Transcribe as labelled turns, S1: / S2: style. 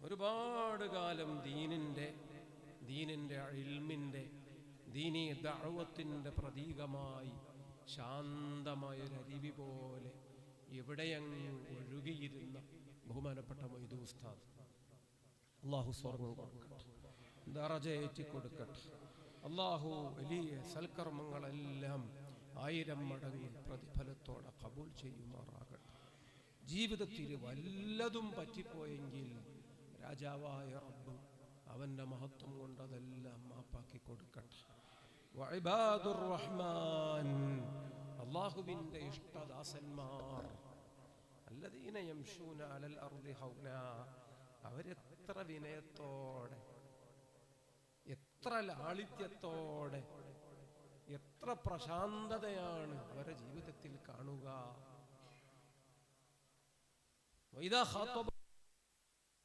S1: ഒരുപാട് കാലം ദീനിന്റെ ദീനിന്റെ ഇൽമിന്റെ ദീനീ ദഅവത്തിന്റെ പ്രതീകമായി ശാന്തമായൊരരുവി പോലെ എവിടെയങ്ങ് ഒഴുകിയിരുന്ന ബഹുമാനപ്പെട്ട മൊയ്തു ഉസ്താദ്. അള്ളാഹു സ്വർഗം കൊടുക്കട്ടെ ദറജയേറ്റി കൊടുക്കട്ടെ. അള്ളാഹു വലിയ സൽക്കർമ്മങ്ങളെല്ലാം ആയിരം മടങ്ങ് പ്രതിഫലത്തോടെ കബൂൽ ചെയ്യുമാറാകട്ടെ. ജീവിതത്തിൽ വല്ലതും പറ്റിപ്പോയെങ്കിൽ രാജാവായ റബ്ബ് അവന്റെ മഹത്വം കൊണ്ട് അതെല്ലാം മാപ്പാക്കി കൊടുക്കട്ടെ. റഹ്മാൻ അള്ളാഹുവിന്റെ ഇഷ്ടദാസന്മാർ. അല്ലദീന അലൽ അർദി ഹൗന അവരെത്ര വിനയത്തോടെ എത്ര ലാളിത്യത്തോടെ എത്ര പ്രശാന്തതയാണ് അവരുടെ ജീവിതത്തിൽ കാണുക. വൈദാ